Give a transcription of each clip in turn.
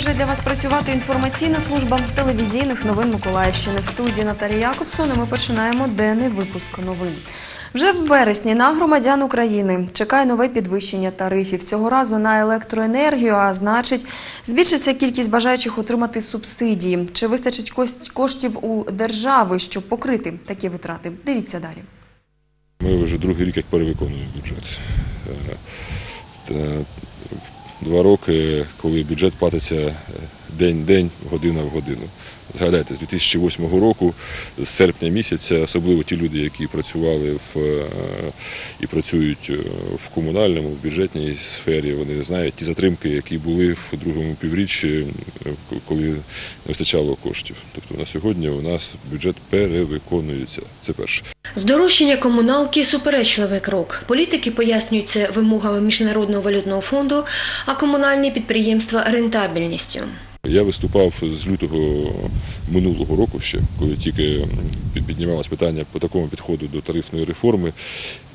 продовжує для вас працювати інформаційна служба телевізійних новин Миколаївщини. В студії Наталія Якобсон ми починаємо денний випуск новин. Вже в вересні на громадян України чекає нове підвищення тарифів. Цього разу на електроенергію, а значить, збільшиться кількість бажаючих отримати субсидії. Чи вистачить коштів у держави, щоб покрити такі витрати? Дивіться далі. Ми вже другий рік як перевиконуємо бюджет. Е, Два роки, коли бюджет платиться день-день, година в годину. Згадайте, з 2008 року, з серпня місяця, особливо ті люди, які працювали в, е, і працюють е, в комунальному, в бюджетній сфері, вони знають ті затримки, які були в другому півріччі, е, коли не вистачало коштів. Тобто на сьогодні у нас бюджет перевиконується. Це перше. Здорожчання комуналки – суперечливий крок. Політики пояснюють це вимогами Міжнародного валютного фонду, а комунальні підприємства – рентабельністю. Я виступав з лютого минулого року ще, коли тільки піднімалось питання по такому підходу до тарифної реформи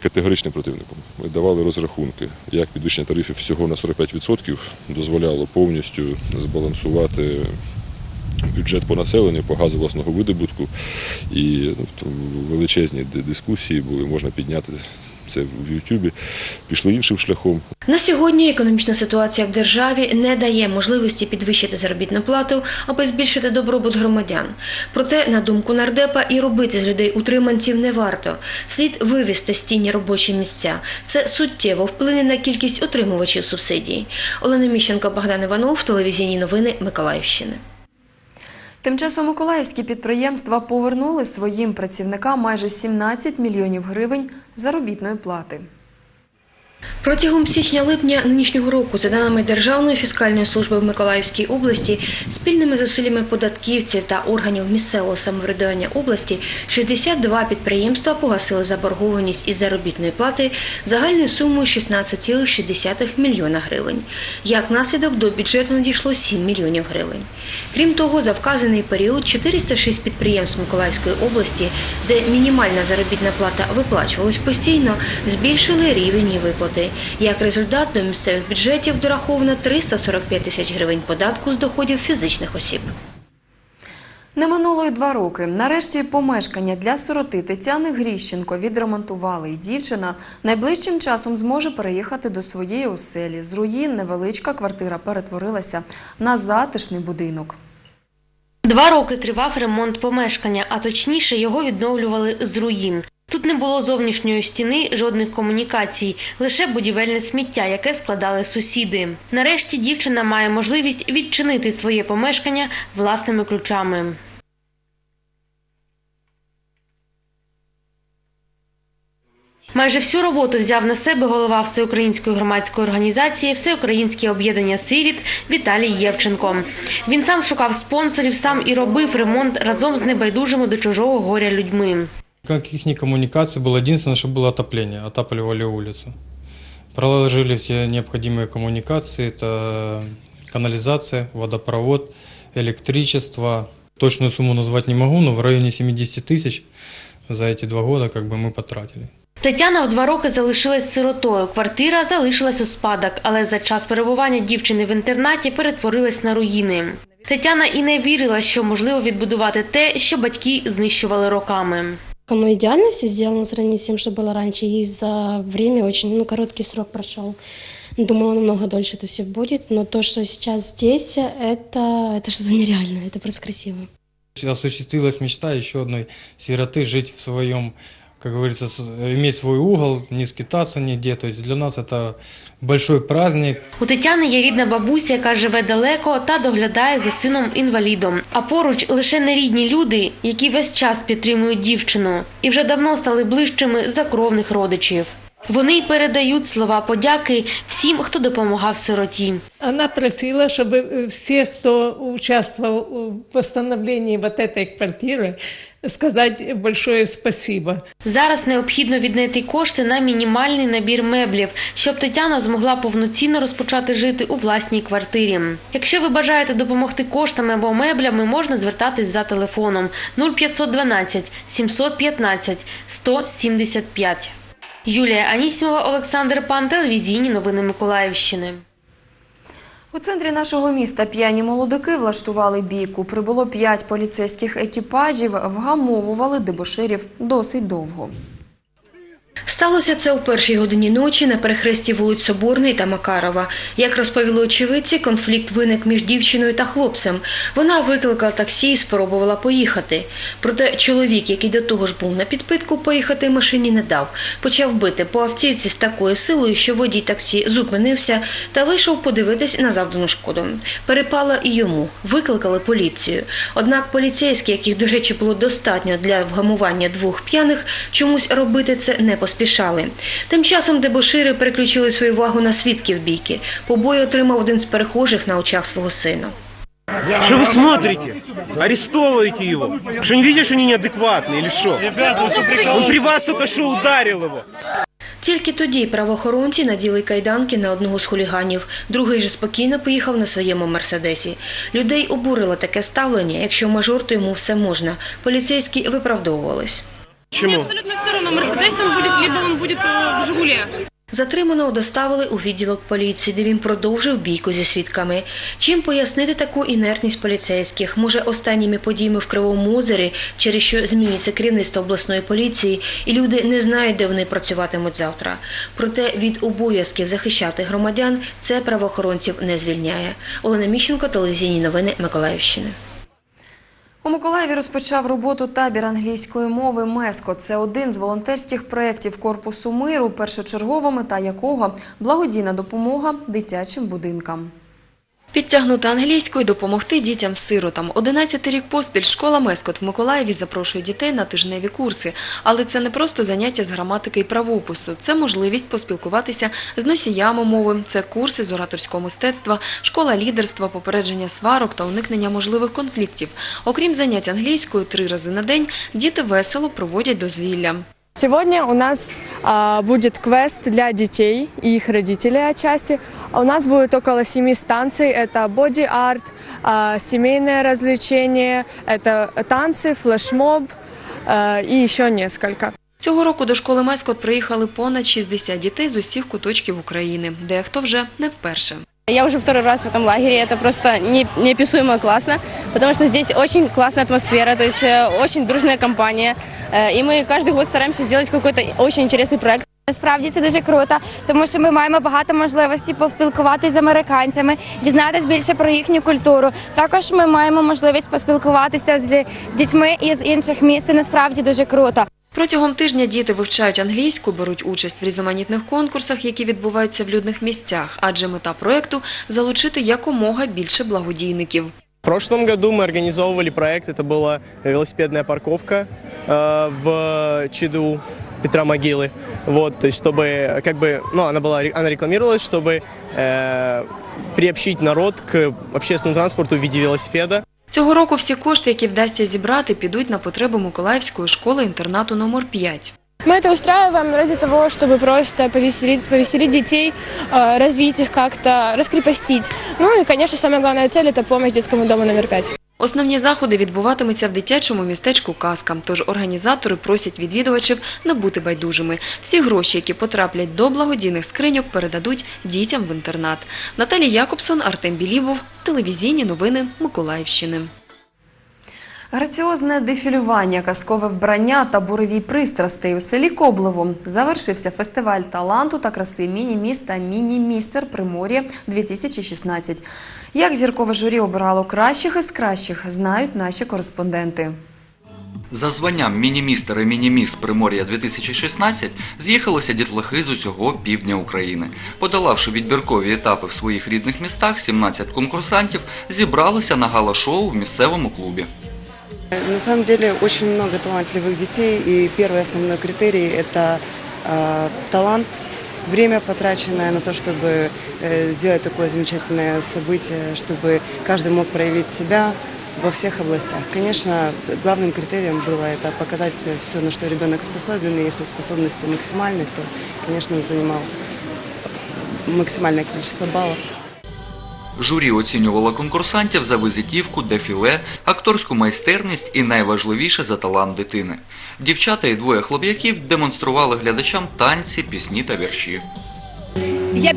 категоричним противником. Ми давали розрахунки, як підвищення тарифів всього на 45% дозволяло повністю збалансувати бюджет по населенню, по газу власного видобутку. І ну, величезні дискусії були, можна підняти це в Ютубі. Пішли іншим шляхом. На сьогодні економічна ситуація в державі не дає можливості підвищити заробітну плату, аби збільшити добробут громадян. Проте, на думку нардепа, і робити з людей утриманців не варто. Слід вивести з робочі місця. Це суттєво вплине на кількість отримувачів субсидій. Олена Міщенко, Богдан Іванов, телевізійні новини Миколаївщини. Тим часом миколаївські підприємства повернули своїм працівникам майже 17 мільйонів гривень заробітної плати. Протягом січня-липня нинішнього року, за даними Державної фіскальної служби в Миколаївській області, спільними зусиллями податківців та органів місцевого самоврядування області 62 підприємства погасили заборгованість із заробітної плати загальною сумою 16,6 мільйона гривень. Як наслідок до бюджету надійшло 7 мільйонів гривень. Крім того, за вказаний період 406 підприємств Миколаївської області, де мінімальна заробітна плата виплачувалась постійно, збільшили рівень її виплати. Як результат, до місцевих бюджетів дораховано 345 тисяч гривень податку з доходів фізичних осіб. Не минуло й два роки. Нарешті помешкання для сироти Тетяни Гріщенко відремонтували, і дівчина найближчим часом зможе переїхати до своєї оселі. З руїн невеличка квартира перетворилася на затишний будинок. Два роки тривав ремонт помешкання, а точніше його відновлювали з руїн. Тут не було зовнішньої стіни, жодних комунікацій, лише будівельне сміття, яке складали сусіди. Нарешті дівчина має можливість відчинити своє помешкання власними ключами. Майже всю роботу взяв на себе голова Всеукраїнської громадської організації Всеукраїнське об'єднання сиріт Віталій Євченко. Він сам шукав спонсорів, сам і робив ремонт разом з небайдужими до чужого горя людьми. Никаких ни коммуникаций было. Единственное, что было отопление. Отапливали улицу. Проложили все необходимые коммуникации. Это канализация, водопровод, электричество. Точную сумму назвать не могу, но в районе 70 тысяч за эти два года как бы мы потратили. Тетяна в два роки залишилась сиротою. Квартира залишилась у спадок, але за час перебування дівчини в інтернаті перетворилась на руїни. Тетяна і не вірила, що можливо відбудувати те, що батьки знищували роками. Оно идеально все сделано сравнить с тем, что было раньше. И за время очень ну, короткий срок прошел. Думала, намного дольше это все будет. Но то, что сейчас здесь, это, это что-то нереальное. Это просто красиво. Осуществилась мечта еще одной сироты жить в своем, как говорится, иметь свой угол, не скитаться нигде. То есть для нас это большой праздник. У Тетяни є рідна бабуся, яка живе далеко та доглядає за сином-інвалідом. А поруч лише нерідні люди, які весь час підтримують дівчину і вже давно стали ближчими за кровних родичів. Вони й передають слова подяки всім, хто допомагав сироті. Она просила, чтобы э, все, кто участвовал в восстановлении вот этой квартиры, сказать большое спасибо. Зараз необхідно віднайти кошти на мінімальний набір меблів, щоб Тетяна змогла повноцінно розпочати жити у власній квартирі. Якщо ви бажаєте допомогти коштами або меблями, можна звертатись за телефоном 0512 715 175. Юлія Анісімова, Олександр Пан, телевізійні новини Миколаївщини. У центрі нашого міста п'яні молодики влаштували бійку. Прибуло п'ять поліцейських екіпажів, вгамовували дебоширів досить довго. Сталося це у першій годині ночі на перехресті вулиць Соборний та Макарова. Як розповіли очевидці, конфлікт виник між дівчиною та хлопцем. Вона викликала таксі і спробувала поїхати. Проте чоловік, який до того ж був на підпитку, поїхати машині не дав. Почав бити по автівці з такою силою, що водій таксі зупинився та вийшов подивитись на завдану шкоду. Перепала і йому. Викликали поліцію. Однак поліцейські, яких, до речі, було достатньо для вгамування двох п'яних, чомусь робити це не поспішали. Тим часом дебошири переключили свою увагу на свідків бійки. Побої отримав один з перехожих на очах свого сина. Что вы смотрите? Арестовывайте его. Что не видишь, что они неадекватные или что? Он при вас только что ударил его. Тільки тоді правоохоронці наділи кайданки на одного з хуліганів. Другий же спокійно поїхав на своєму мерседесі. Людей обурило таке ставлення. Якщо мажор, то йому все можна. Поліцейські виправдовувались. Мне Почему? абсолютно все равно, Мерседес он будет, либо он будет э, в Жигуле. Затриманого доставили у відділок поліції, де він продовжив бійку зі свідками. Чим пояснити таку інертність поліцейських? Може, останніми подіями в Кривому озері, через що змінюється керівництво обласної поліції, і люди не знають, де вони працюватимуть завтра. Проте від обов'язків захищати громадян це правоохоронців не звільняє. Олена Міщенко, телевізійні новини Миколаївщини. У Миколаєві розпочав роботу табір англійської мови МЕСКО. Це один з волонтерських проєктів Корпусу миру, першочергова мета якого благодійна допомога дитячим будинкам. Підтягнути англійську і допомогти дітям-сиротам. 11 рік поспіль школа Мескот в Миколаєві запрошує дітей на тижневі курси. Але це не просто заняття з граматики і правопису. Це можливість поспілкуватися з носіями мови. Це курси з ораторського мистецтва, школа лідерства, попередження сварок та уникнення можливих конфліктів. Окрім занять англійською три рази на день, діти весело проводять дозвілля. Сегодня у нас а, будет квест для детей и их родителей отчасти. У нас будет около семи станций. Это боди-арт, а, семейное развлечение, это танцы, флешмоб а, и еще несколько. Цього року до школи Мескот приїхали понад 60 дітей з усіх куточків України. Дехто вже не вперше. Я уже второй раз в этом лагере, это просто не, неописуемо классно, потому что здесь очень классная атмосфера, то есть э, очень дружная компания, э, и мы каждый год стараемся сделать какой-то очень интересный проект. Насправді це дуже круто, тому що ми маємо багато можливостей поспілкуватися з американцями, дізнатися більше про їхню культуру. Також ми маємо можливість поспілкуватися з дітьми із інших міст. Це насправді дуже круто. Протягом тижня діти вивчають англійську, беруть участь в різноманітних конкурсах, які відбуваються в людних місцях, адже мета проекту залучити якомога більше благодійників. В прошлом году мы организовывали проект, это была велосипедная парковка э, в ЧДУ Петра Могилы. Вот, то есть, чтобы, как бы, ну, она была, она рекламировалась, чтобы э, приобщить народ к общественному транспорту в виде велосипеда. Цього року всі кошти, які вдасться зібрати, підуть на потреби Миколаївської школи-інтернату номер 5. Мы это устраиваем ради того, чтобы просто повеселить, повеселить детей, э, развить их как-то, раскрепостить. Ну и, конечно, самая главная цель – это помощь детскому дому номер пять. Основні заходи відбуватимуться в дитячому містечку Казка, тож організатори просять відвідувачів не бути байдужими. Всі гроші, які потраплять до благодійних скриньок, передадуть дітям в інтернат. Наталія Якобсон, Артем Білібов, телевізійні новини Миколаївщини. Граціозне дефілювання, казкове вбрання та буревій пристрастей у селі Коблево завершився фестиваль таланту та краси міні-міста «Міні-містер Примор'я 2016. Як зіркове журі обирало кращих із кращих, знають наші кореспонденти. За званням мінімістер і мініміс Примор'я 2016 з'їхалися дітлахи з усього півдня України. Подолавши відбіркові етапи в своїх рідних містах, 17 конкурсантів зібралися на гала-шоу в місцевому клубі. На самом деле очень много талантливых детей, и первый основной критерий – это э, талант, время, потраченное на то, чтобы э, сделать такое замечательное событие, чтобы каждый мог проявить себя во всех областях. Конечно, главным критерием было это показать все, на что ребенок способен, и если способности максимальны, то, конечно, он занимал максимальное количество баллов. Журі оцінювало конкурсантів за визитівку, дефіле, акторську майстерність і найважливіше за талант дитини. Дівчата і двоє хлоп'яків демонстрували глядачам танці, пісні та вірші. Я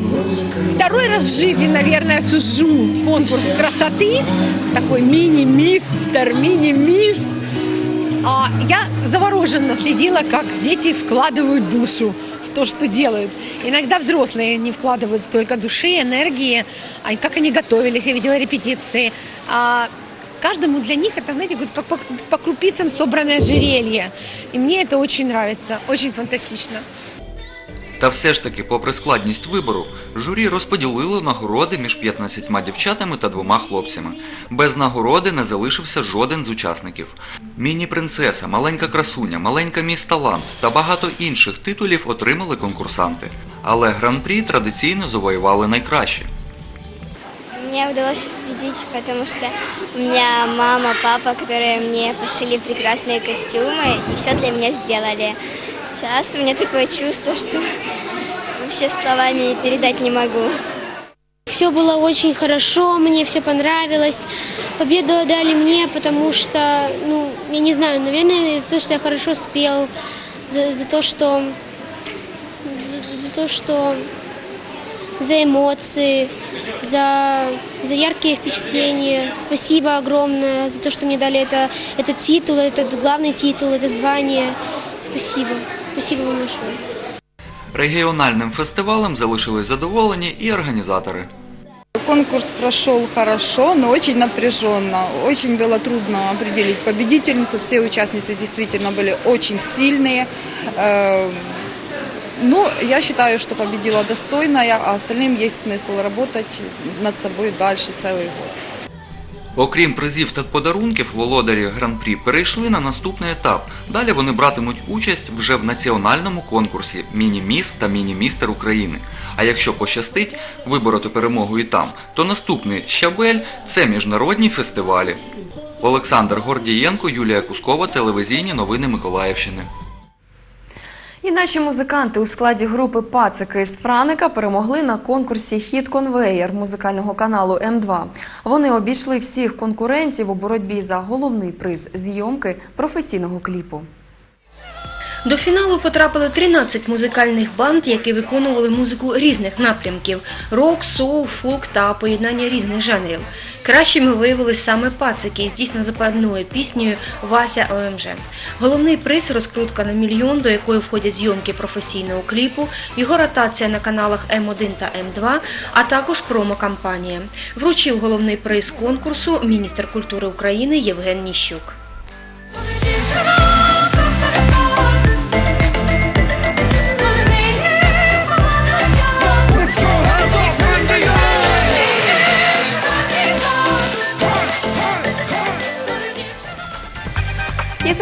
второй раз в жизни, наверное, сужу конкурс красоты, такой мини-мистер, мини-мисс. А я завороженно следила, как дети вкладывают душу в то, что делают. Иногда взрослые не вкладывают столько души, энергии, а как они готовились, я видела репетиции. А каждому для них это, знаете, как по, по крупицам собранное ожерелье. И мне это очень нравится, очень фантастично. Та все ж таки, попри складність вибору, журі розподілило нагороди між 15 дівчатами та двома хлопцями. Без нагороди не залишився жоден з учасників. Міні-принцеса, маленька красуня, маленька міс талант та багато інших титулів отримали конкурсанти. Але гран-прі традиційно завоювали найкраще. Мне удалось победить, потому что у меня мама, папа, которые мне пошили прекрасные костюмы и все для меня сделали. Сейчас у меня такое чувство, что вообще словами передать не могу. Все было очень хорошо, мне все понравилось. Победу отдали мне, потому что, ну, я не знаю, наверное, за то, что я хорошо спел, за, за то, что, за, за то, что, за эмоции, за, за яркие впечатления. Спасибо огромное за то, что мне дали это, этот титул, этот главный титул, это звание. Спасибо. Спасибо вам большое. Регіональним фестивалем залишились задоволені і організатори. Конкурс прошел хорошо, но очень напряженно. Очень было трудно определить победительницу. Все участницы действительно были очень сильные. Э, Ну, я считаю, что победила достойная, а остальным есть смысл работать над собой дальше целый год. Окрім призів та подарунків, володарі гран-прі перейшли на наступний етап. Далі вони братимуть участь вже в національному конкурсі Міні-міс та Міні-містер України. А якщо пощастить вибороти перемогу і там, то наступний щабель це міжнародні фестивалі. Олександр Гордієнко, Юлія Кускова, телевізійні новини Миколаївщини. І наші музиканти у складі групи Пацики з Франика перемогли на конкурсі Хіт Конвеєр музикального каналу М2. Вони обійшли всіх конкурентів у боротьбі за головний приз зйомки професійного кліпу. До фіналу потрапили 13 музикальних банд, які виконували музику різних напрямків: рок, соул, фолк та поєднання різних жанрів. Кращими виявились саме пацики з дійсно запальною піснею Вася ОМЖ. Головний приз розкрутка на мільйон, до якої входять зйомки професійного кліпу, його ротація на каналах М1 та М2, а також промо-кампанія. Вручив головний приз конкурсу міністр культури України Євген Ніщук.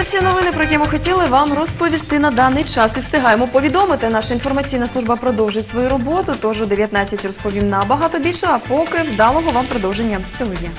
Всі новини, про які ми хотіли вам розповісти на даний час. І встигаємо повідомити. Наша інформаційна служба продовжить свою роботу. Тож о 19 розповім набагато більше. А поки вдалого вам продовження цього дня.